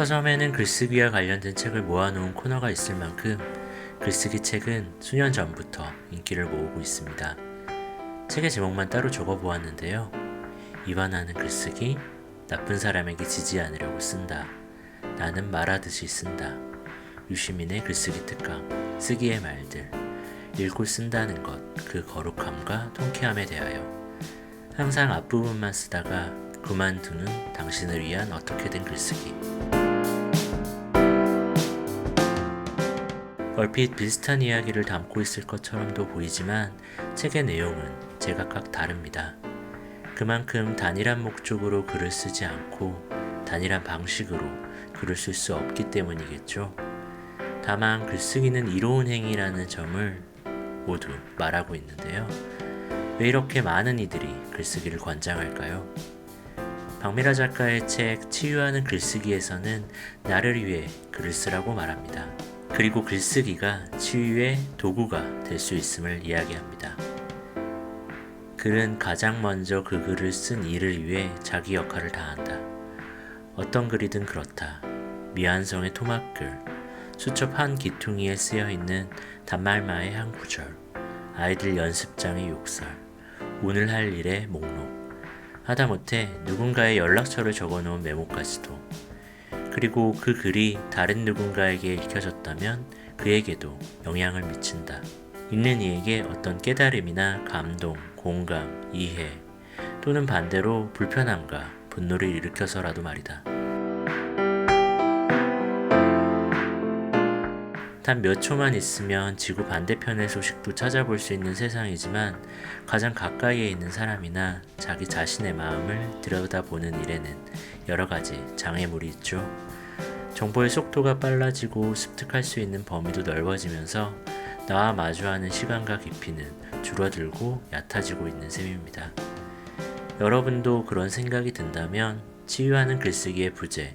서점에는 글쓰기와 관련된 책을 모아놓은 코너가 있을 만큼 글쓰기 책은 수년 전부터 인기를 모으고 있습니다. 책의 제목만 따로 적어보았는데요. 이완하는 글쓰기, 나쁜 사람에게 지지 않으려고 쓴다. 나는 말하듯이 쓴다. 유시민의 글쓰기 특강, 쓰기의 말들, 읽고 쓴다는 것, 그 거룩함과 통쾌함에 대하여 항상 앞부분만 쓰다가 그만두는 당신을 위한 어떻게든 글쓰기. 얼핏 비슷한 이야기를 담고 있을 것처럼도 보이지만 책의 내용은 제각각 다릅니다. 그만큼 단일한 목적으로 글을 쓰지 않고 단일한 방식으로 글을 쓸 수 없기 때문이겠죠. 다만 글쓰기는 이로운 행위라는 점을 모두 말하고 있는데요. 왜 이렇게 많은 이들이 글쓰기를 권장할까요? 박미라 작가의 책 치유하는 글쓰기에서는 나를 위해 글을 쓰라고 말합니다. 그리고 글쓰기가 치유의 도구가 될 수 있음을 이야기합니다. 글은 가장 먼저 그 글을 쓴 이를 위해 자기 역할을 다한다. 어떤 글이든 그렇다. 미안성의 토막글, 수첩 한 기퉁이에 쓰여 있는 단말마의 한 구절, 아이들 연습장의 욕설, 오늘 할 일의 목록, 하다못해 누군가의 연락처를 적어놓은 메모까지도. 그리고 그 글이 다른 누군가에게 읽혀졌다면 그에게도 영향을 미친다. 읽는 이에게 어떤 깨달음이나 감동, 공감, 이해, 또는 반대로 불편함과 분노를 일으켜서라도 말이다. 단 몇 초만 있으면 지구 반대편의 소식도 찾아볼 수 있는 세상이지만 가장 가까이에 있는 사람이나 자기 자신의 마음을 들여다보는 일에는 여러 가지 장애물이 있죠. 정보의 속도가 빨라지고 습득할 수 있는 범위도 넓어지면서 나와 마주하는 시간과 깊이는 줄어들고 얕아지고 있는 셈입니다. 여러분도 그런 생각이 든다면 치유하는 글쓰기의 부재,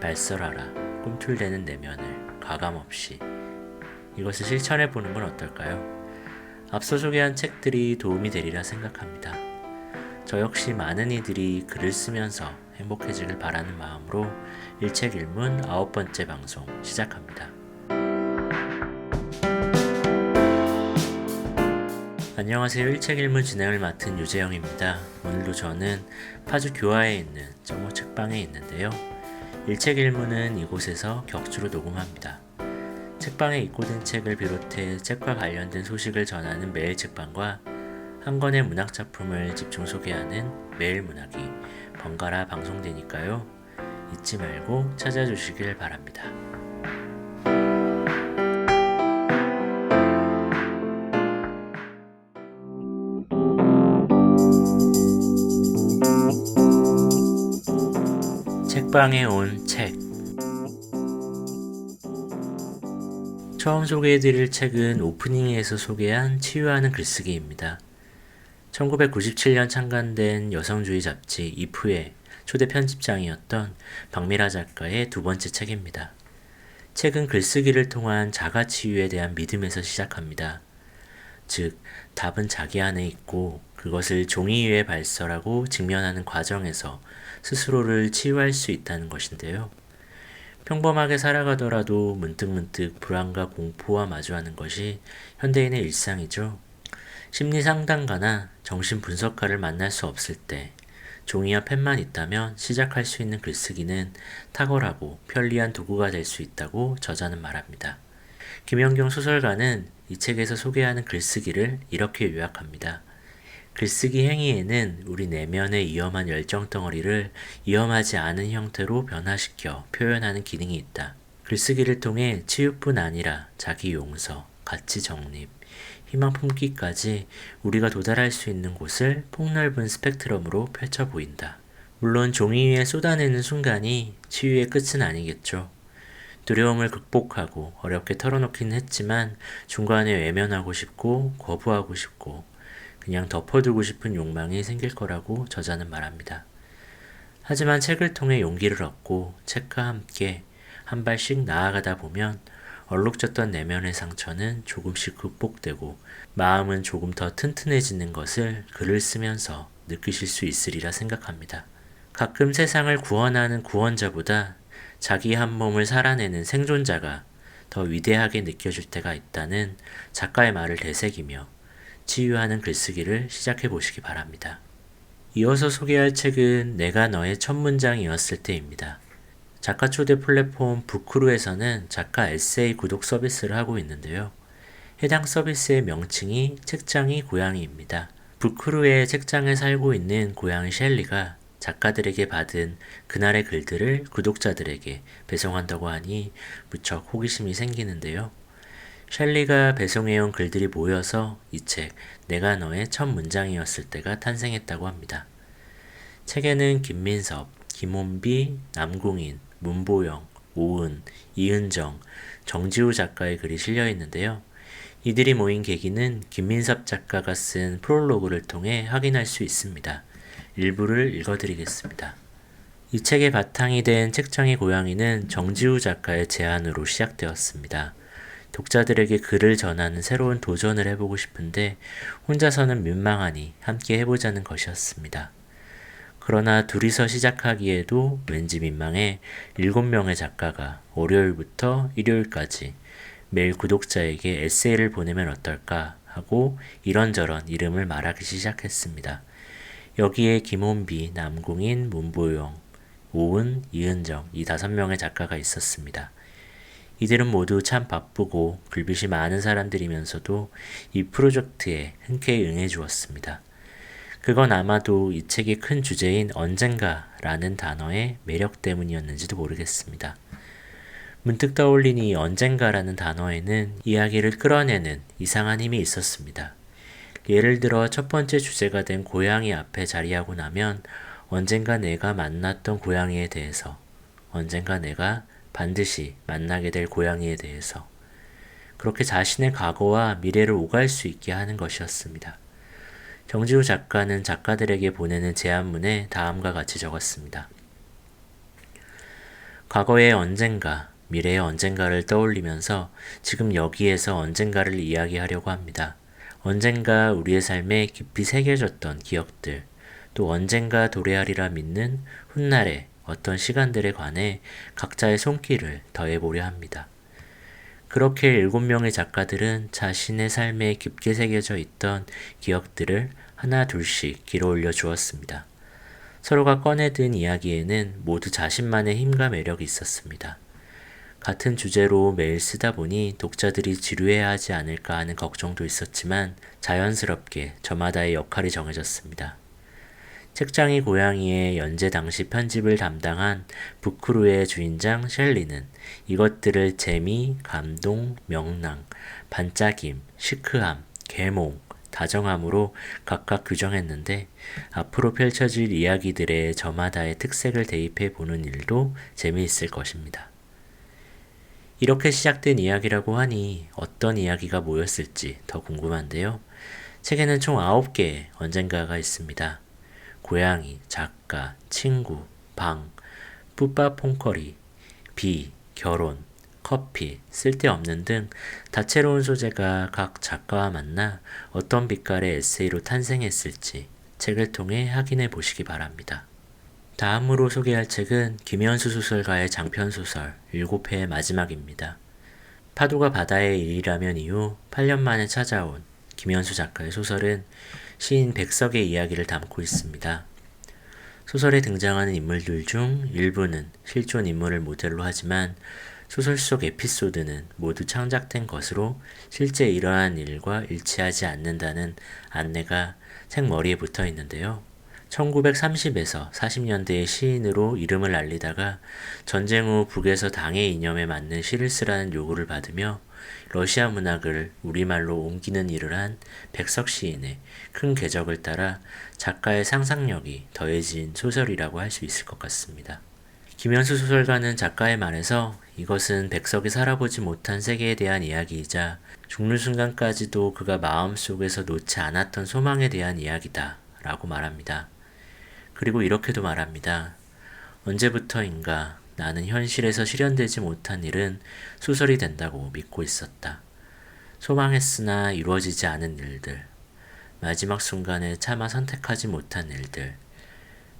발설하라, 꿈틀대는 내면을 가감없이 이것을 실천해 보는 건 어떨까요? 앞서 소개한 책들이 도움이 되리라 생각합니다. 저 역시 많은 이들이 글을 쓰면서 행복해지길 바라는 마음으로 일책일문 아홉 번째 방송 시작합니다. 안녕하세요. 일책일문 진행을 맡은 유재영입니다. 오늘도 저는 파주 교화에 있는 정모 책방에 있는데요. 일책일문은 이곳에서 격주로 녹음합니다. 책방에 입고된 책을 비롯해 책과 관련된 소식을 전하는 매일 책방과 한 권의 문학 작품을 집중 소개하는 매일 문학이 번갈아 방송되니까요. 잊지 말고 찾아주시길 바랍니다. 책방에 온 책. 처음 소개해드릴 책은 오프닝에서 소개한 치유하는 글쓰기입니다. 1997년 창간된 여성주의 잡지 이프의 초대 편집장이었던 박미라 작가의 두 번째 책입니다. 책은 글쓰기를 통한 자가 치유에 대한 믿음에서 시작합니다. 즉, 답은 자기 안에 있고 그것을 종이 위에 발설하고 직면하는 과정에서 스스로를 치유할 수 있다는 것인데요. 평범하게 살아가더라도 문득문득 불안과 공포와 마주하는 것이 현대인의 일상이죠. 심리 상담가나 정신 분석가를 만날 수 없을 때 종이와 펜만 있다면 시작할 수 있는 글쓰기는 탁월하고 편리한 도구가 될 수 있다고 저자는 말합니다. 김연경 소설가는 이 책에서 소개하는 글쓰기를 이렇게 요약합니다. 글쓰기 행위에는 우리 내면의 위험한 열정 덩어리를 위험하지 않은 형태로 변화시켜 표현하는 기능이 있다. 글쓰기를 통해 치유뿐 아니라 자기 용서, 가치 정립, 희망 품기까지 우리가 도달할 수 있는 곳을 폭넓은 스펙트럼으로 펼쳐 보인다. 물론 종이 위에 쏟아내는 순간이 치유의 끝은 아니겠죠. 두려움을 극복하고 어렵게 털어놓긴 했지만 중간에 외면하고 싶고 거부하고 싶고 그냥 덮어두고 싶은 욕망이 생길 거라고 저자는 말합니다. 하지만 책을 통해 용기를 얻고 책과 함께 한 발씩 나아가다 보면 얼룩졌던 내면의 상처는 조금씩 극복되고 마음은 조금 더 튼튼해지는 것을 글을 쓰면서 느끼실 수 있으리라 생각합니다. 가끔 세상을 구원하는 구원자보다 자기 한 몸을 살아내는 생존자가 더 위대하게 느껴질 때가 있다는 작가의 말을 되새기며 치유하는 글쓰기를 시작해 보시기 바랍니다. 이어서 소개할 책은 내가 너의 첫 문장이었을 때입니다. 작가 초대 플랫폼 부크루에서는 작가 에세이 구독 서비스를 하고 있는데요. 해당 서비스의 명칭이 책장이 고양이입니다. 부크루의 책장에 살고 있는 고양이 셸리가 작가들에게 받은 그날의 글들을 구독자들에게 배송한다고 하니 무척 호기심이 생기는데요. 셸리가 배송해온 글들이 모여서 이 책 내가 너의 첫 문장이었을 때가 탄생했다고 합니다. 책에는 김민섭, 김원비, 남궁인, 문보영, 오은, 이은정, 정지우 작가의 글이 실려 있는데요. 이들이 모인 계기는 김민섭 작가가 쓴 프롤로그를 통해 확인할 수 있습니다. 일부를 읽어드리겠습니다. 이 책의 바탕이 된 책장의 고양이는 정지우 작가의 제안으로 시작되었습니다. 독자들에게 글을 전하는 새로운 도전을 해보고 싶은데 혼자서는 민망하니 함께 해보자는 것이었습니다. 그러나 둘이서 시작하기에도 왠지 민망해 7명의 작가가 월요일부터 일요일까지 매일 구독자에게 에세이를 보내면 어떨까 하고 이런저런 이름을 말하기 시작했습니다. 여기에 김원비, 남궁인, 문보영, 오은, 이은정 이 다섯 명의 작가가 있었습니다. 이들은 모두 참 바쁘고 불빛이 많은 사람들이면서도 이 프로젝트에 흔쾌히 응해 주었습니다. 그건 아마도 이 책의 큰 주제인 언젠가라는 단어의 매력 때문이었는지도 모르겠습니다. 문득 떠올린 이 언젠가라는 단어에는 이야기를 끌어내는 이상한 힘이 있었습니다. 예를 들어 첫 번째 주제가 된 고양이 앞에 자리하고 나면 언젠가 내가 만났던 고양이에 대해서, 언젠가 내가 반드시 만나게 될 고양이에 대해서, 그렇게 자신의 과거와 미래를 오갈 수 있게 하는 것이었습니다. 정지우 작가는 작가들에게 보내는 제안문에 다음과 같이 적었습니다. 과거의 언젠가, 미래의 언젠가를 떠올리면서 지금 여기에서 언젠가를 이야기하려고 합니다. 언젠가 우리의 삶에 깊이 새겨졌던 기억들, 또 언젠가 도래하리라 믿는 훗날의 어떤 시간들에 관해 각자의 손길을 더해보려 합니다. 그렇게 일곱 명의 작가들은 자신의 삶에 깊게 새겨져 있던 기억들을 하나 둘씩 길어 올려 주었습니다. 서로가 꺼내든 이야기에는 모두 자신만의 힘과 매력이 있었습니다. 같은 주제로 매일 쓰다 보니 독자들이 지루해야 하지 않을까 하는 걱정도 있었지만 자연스럽게 저마다의 역할이 정해졌습니다. 책장이 고양이의 연재 당시 편집을 담당한 부크루의 주인장 셸리는 이것들을 재미, 감동, 명랑, 반짝임, 시크함, 계몽, 다정함으로 각각 규정했는데 앞으로 펼쳐질 이야기들의 저마다의 특색을 대입해 보는 일도 재미있을 것입니다. 이렇게 시작된 이야기라고 하니 어떤 이야기가 모였을지 더 궁금한데요. 책에는 총 9개의 언젠가가 있습니다. 고양이, 작가, 친구, 방, 뿌빠 퐁커리, 비, 결혼, 커피, 쓸데없는 등 다채로운 소재가 각 작가와 만나 어떤 빛깔의 에세이로 탄생했을지 책을 통해 확인해 보시기 바랍니다. 다음으로 소개할 책은 김현수 소설가의 장편소설 7회의 마지막입니다. 파도가 바다의 일이라면 이후 8년 만에 찾아온 김현수 작가의 소설은 시인 백석의 이야기를 담고 있습니다. 소설에 등장하는 인물들 중 일부는 실존 인물을 모델로 하지만 소설 속 에피소드는 모두 창작된 것으로 실제 일어난 일과 일치하지 않는다는 안내가 책 머리에 붙어 있는데요. 1930에서 40년대의 시인으로 이름을 알리다가 전쟁 후 북에서 당의 이념에 맞는 시를 쓰라는 요구를 받으며 러시아 문학을 우리말로 옮기는 일을 한 백석 시인의 큰 궤적을 따라 작가의 상상력이 더해진 소설이라고 할 수 있을 것 같습니다. 김현수 소설가는 작가의 말에서 이것은 백석이 살아보지 못한 세계에 대한 이야기이자 죽는 순간까지도 그가 마음속에서 놓지 않았던 소망에 대한 이야기다 라고 말합니다. 그리고 이렇게도 말합니다. 언제부터인가 나는 현실에서 실현되지 못한 일은 소설이 된다고 믿고 있었다. 소망했으나 이루어지지 않은 일들, 마지막 순간에 차마 선택하지 못한 일들,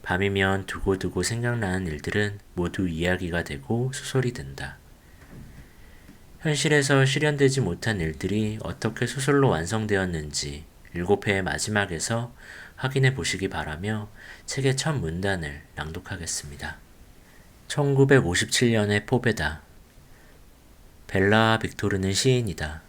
밤이면 두고두고 생각나는 일들은 모두 이야기가 되고 소설이 된다. 현실에서 실현되지 못한 일들이 어떻게 소설로 완성되었는지 일곱 회의 마지막에서 확인해 보시기 바라며 책의 첫 문단을 낭독하겠습니다. 1957년의 포베다. 벨라와 빅토르는 시인이다.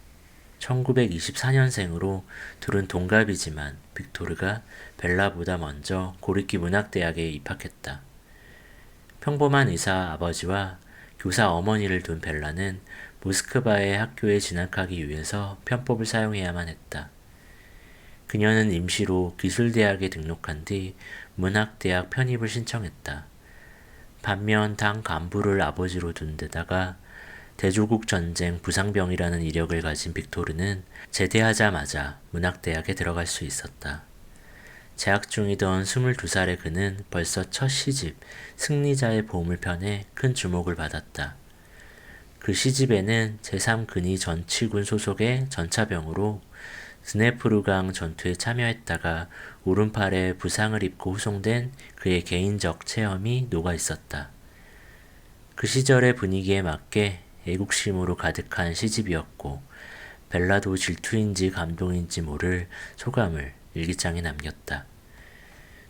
1924년생으로 둘은 동갑이지만 빅토르가 벨라보다 먼저 고리키 문학대학에 입학했다. 평범한 의사 아버지와 교사 어머니를 둔 벨라는 모스크바의 학교에 진학하기 위해서 편법을 사용해야만 했다. 그녀는 임시로 기술대학에 등록한 뒤 문학대학 편입을 신청했다. 반면 당 간부를 아버지로 둔 데다가 대조국 전쟁 부상병이라는 이력을 가진 빅토르는 제대하자마자 문학대학에 들어갈 수 있었다. 재학 중이던 22살의 그는 벌써 첫 시집 승리자의 보험을 편에 큰 주목을 받았다. 그 시집에는 제3근위 전치군 소속의 전차병으로 스네프루강 전투에 참여했다가 오른팔에 부상을 입고 후송된 그의 개인적 체험이 녹아 있었다. 그 시절의 분위기에 맞게 애국심으로 가득한 시집이었고 벨라도 질투인지 감동인지 모를 소감을 일기장에 남겼다.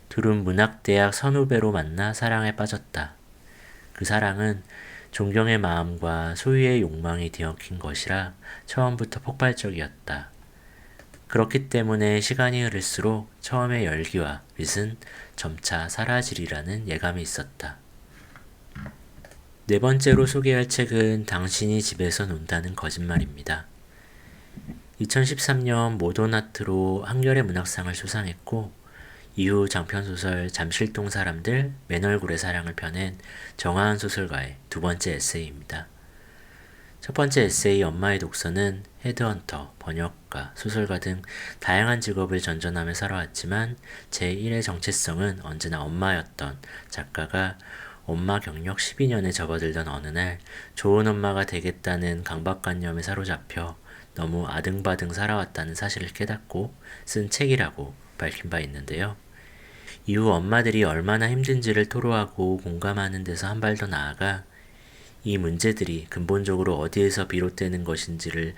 둘은 문학대학 선후배로 만나 사랑에 빠졌다. 그 사랑은 존경의 마음과 소유의 욕망이 뒤엉킨 것이라 처음부터 폭발적이었다. 그렇기 때문에 시간이 흐를수록 처음의 열기와 빛은 점차 사라지리라는 예감이 있었다. 네 번째로 소개할 책은 당신이 집에서 논다는 거짓말입니다. 2013년 모도나트로 한겨레 문학상을 수상했고 이후 장편소설 잠실동 사람들 맨얼굴의 사랑을 펴낸 정하은 소설가의 두 번째 에세이입니다. 첫 번째 에세이 엄마의 독서는 헤드헌터, 번역가, 소설가 등 다양한 직업을 전전하며 살아왔지만 제1의 정체성은 언제나 엄마였던 작가가 엄마 경력 12년에 접어들던 어느 날 좋은 엄마가 되겠다는 강박관념에 사로잡혀 너무 아등바등 살아왔다는 사실을 깨닫고 쓴 책이라고 밝힌 바 있는데요. 이후 엄마들이 얼마나 힘든지를 토로하고 공감하는 데서 한 발 더 나아가 이 문제들이 근본적으로 어디에서 비롯되는 것인지를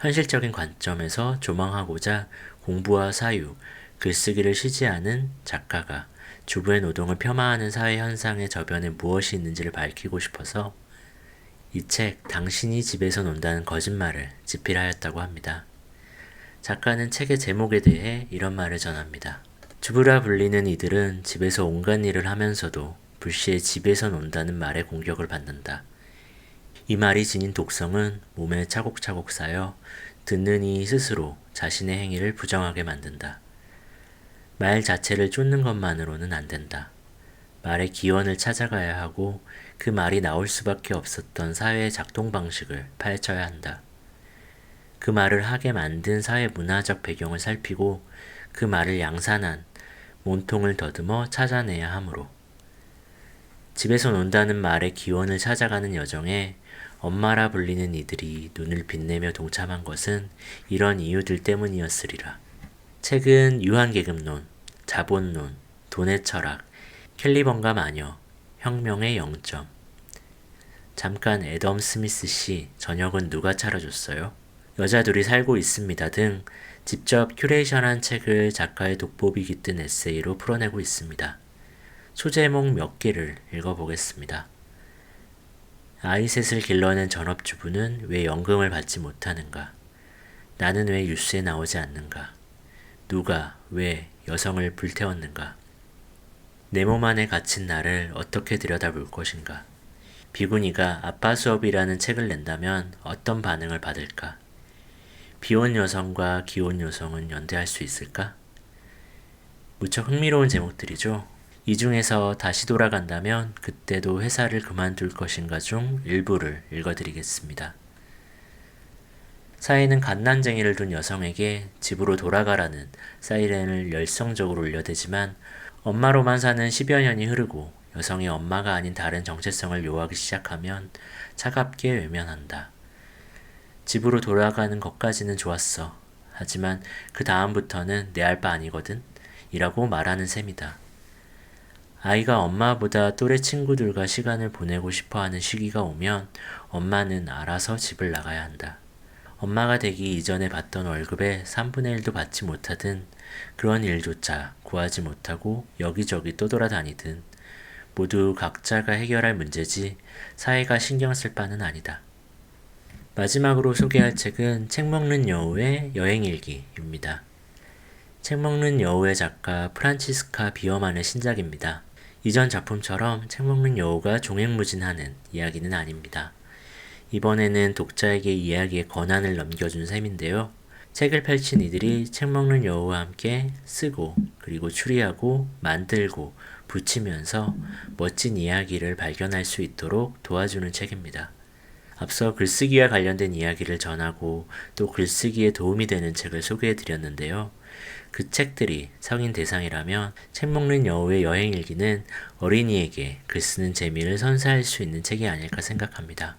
현실적인 관점에서 조망하고자 공부와 사유, 글쓰기를 쉬지 않은 작가가 주부의 노동을 폄하하는 사회 현상의 저변에 무엇이 있는지를 밝히고 싶어서 이 책 당신이 집에서 논다는 거짓말을 집필하였다고 합니다. 작가는 책의 제목에 대해 이런 말을 전합니다. 주부라 불리는 이들은 집에서 온갖 일을 하면서도 불시에 집에서 논다는 말에 공격을 받는다. 이 말이 지닌 독성은 몸에 차곡차곡 쌓여 듣는 이 스스로 자신의 행위를 부정하게 만든다. 말 자체를 쫓는 것만으로는 안 된다. 말의 기원을 찾아가야 하고 그 말이 나올 수밖에 없었던 사회의 작동 방식을 파헤쳐야 한다. 그 말을 하게 만든 사회 문화적 배경을 살피고 그 말을 양산한 몸통을 더듬어 찾아내야 하므로 집에서 논다는 말의 기원을 찾아가는 여정에 엄마라 불리는 이들이 눈을 빛내며 동참한 것은 이런 이유들 때문이었으리라. 책은 유한계급론, 자본론, 돈의 철학, 캘리번가 마녀, 혁명의 영점. 잠깐 애덤 스미스 씨 저녁은 누가 차려줬어요? 여자 둘이 살고 있습니다 등 직접 큐레이션한 책을 작가의 독보비 깃든 에세이로 풀어내고 있습니다. 소제목 몇 개를 읽어보겠습니다. 아이 셋을 길러낸 전업주부는 왜 연금을 받지 못하는가? 나는 왜 뉴스에 나오지 않는가? 누가 왜 여성을 불태웠는가? 내 몸 안에 갇힌 나를 어떻게 들여다볼 것인가? 비구니가 아빠 수업이라는 책을 낸다면 어떤 반응을 받을까? 비혼 여성과 기혼 여성은 연대할 수 있을까? 무척 흥미로운 제목들이죠. 이 중에서 다시 돌아간다면 그때도 회사를 그만둘 것인가 중 일부를 읽어드리겠습니다. 사회는 갓난쟁이를 둔 여성에게 집으로 돌아가라는 사이렌을 열성적으로 울려대지만 엄마로만 사는 10여 년이 흐르고 여성이 엄마가 아닌 다른 정체성을 요하기 시작하면 차갑게 외면한다. 집으로 돌아가는 것까지는 좋았어. 하지만 그 다음부터는 내 알 바 아니거든. 이라고 말하는 셈이다. 아이가 엄마보다 또래 친구들과 시간을 보내고 싶어 하는 시기가 오면 엄마는 알아서 집을 나가야 한다. 엄마가 되기 이전에 받던 월급의 3분의 1도 받지 못하든 그런 일조차 구하지 못하고 여기저기 떠돌아다니든 모두 각자가 해결할 문제지 사회가 신경 쓸 바는 아니다. 마지막으로 소개할 책은 책 먹는 여우의 여행일기입니다. 책 먹는 여우의 작가 프란치스카 비어만의 신작입니다. 이전 작품처럼 책 먹는 여우가 종횡무진하는 이야기는 아닙니다. 이번에는 독자에게 이야기의 권한을 넘겨준 셈인데요. 책을 펼친 이들이 책 먹는 여우와 함께 쓰고 그리고 추리하고 만들고 붙이면서 멋진 이야기를 발견할 수 있도록 도와주는 책입니다. 앞서 글쓰기와 관련된 이야기를 전하고 또 글쓰기에 도움이 되는 책을 소개해 드렸는데요. 그 책들이 성인 대상이라면 책 먹는 여우의 여행 일기는 어린이에게 글 쓰는 재미를 선사할 수 있는 책이 아닐까 생각합니다.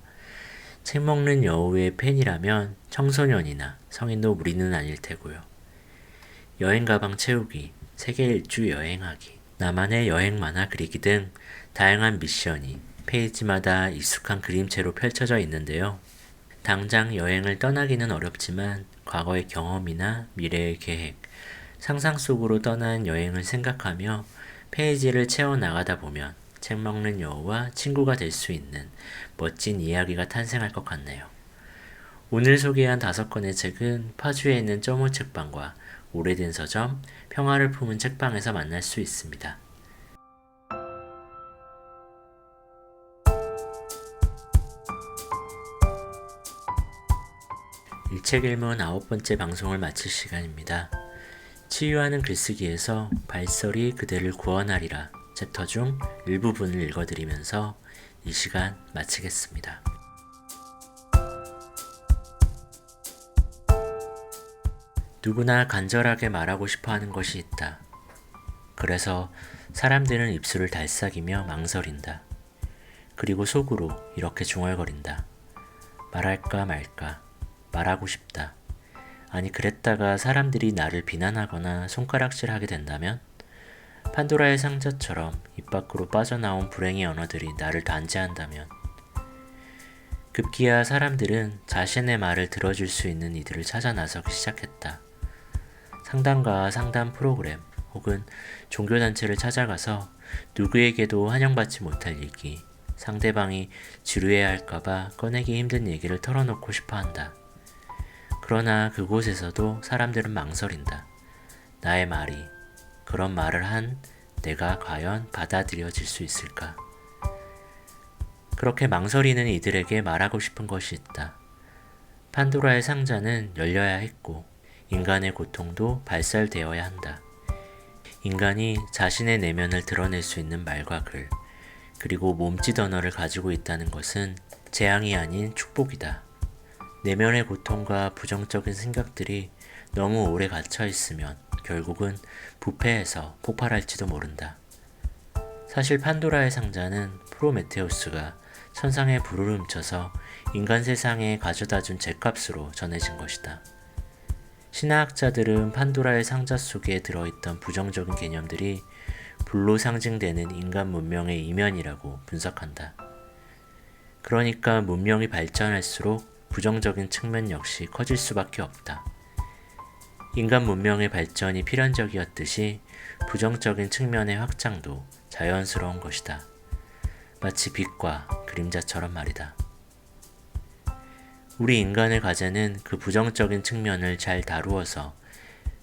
책 먹는 여우의 팬이라면 청소년이나 성인도 무리는 아닐 테고요. 여행 가방 채우기, 세계 일주 여행하기, 나만의 여행 만화 그리기 등 다양한 미션이 페이지마다 익숙한 그림체로 펼쳐져 있는데요. 당장 여행을 떠나기는 어렵지만 과거의 경험이나 미래의 계획, 상상 속으로 떠난 여행을 생각하며 페이지를 채워 나가다 보면 책 먹는 여우와 친구가 될 수 있는 멋진 이야기가 탄생할 것 같네요. 오늘 소개한 다섯 권의 책은 파주에 있는 점호 책방과 오래된 서점 평화를 품은 책방에서 만날 수 있습니다. 일책일문 아홉 번째 방송을 마칠 시간입니다. 치유하는 글쓰기에서 발설이 그대를 구원하리라 챕터 중 일부분을 읽어드리면서 이 시간 마치겠습니다. 누구나 간절하게 말하고 싶어 하는 것이 있다. 그래서 사람들은 입술을 달싹이며 망설인다. 그리고 속으로 이렇게 중얼거린다. 말할까 말까. 말하고 싶다. 아니, 그랬다가 사람들이 나를 비난하거나 손가락질하게 된다면? 판도라의 상자처럼 입 밖으로 빠져나온 불행의 언어들이 나를 단죄한다면? 급기야 사람들은 자신의 말을 들어줄 수 있는 이들을 찾아 나서기 시작했다. 상담과 상담 프로그램 혹은 종교단체를 찾아가서 누구에게도 환영받지 못할 얘기, 상대방이 지루해 할까봐 꺼내기 힘든 얘기를 털어놓고 싶어 한다. 그러나 그곳에서도 사람들은 망설인다. 나의 말이 그런 말을 한 내가 과연 받아들여질 수 있을까? 그렇게 망설이는 이들에게 말하고 싶은 것이 있다. 판도라의 상자는 열려야 했고, 인간의 고통도 발설되어야 한다. 인간이 자신의 내면을 드러낼 수 있는 말과 글, 그리고 몸짓 언어를 가지고 있다는 것은 재앙이 아닌 축복이다. 내면의 고통과 부정적인 생각들이 너무 오래 갇혀 있으면 결국은 부패해서 폭발할지도 모른다. 사실 판도라의 상자는 프로메테우스가 천상의 불을 훔쳐서 인간 세상에 가져다 준 죗값으로 전해진 것이다. 신화학자들은 판도라의 상자 속에 들어있던 부정적인 개념들이 불로 상징되는 인간 문명의 이면이라고 분석한다. 그러니까 문명이 발전할수록 부정적인 측면 역시 커질 수밖에 없다. 인간 문명의 발전이 필연적이었듯이 부정적인 측면의 확장도 자연스러운 것이다. 마치 빛과 그림자처럼 말이다. 우리 인간의 과제는 그 부정적인 측면을 잘 다루어서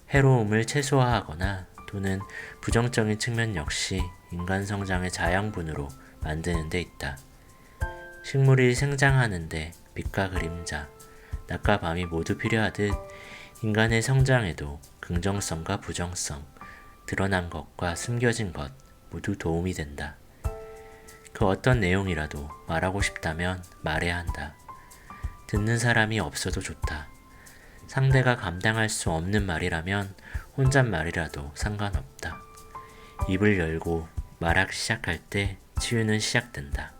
해로움을 최소화하거나 또는 부정적인 측면 역시 인간 성장의 자양분으로 만드는 데 있다. 식물이 생장하는데 빛과 그림자, 낮과 밤이 모두 필요하듯 인간의 성장에도 긍정성과 부정성, 드러난 것과 숨겨진 것 모두 도움이 된다. 그 어떤 내용이라도 말하고 싶다면 말해야 한다. 듣는 사람이 없어도 좋다. 상대가 감당할 수 없는 말이라면 혼잣말이라도 상관없다. 입을 열고 말하기 시작할 때 치유는 시작된다.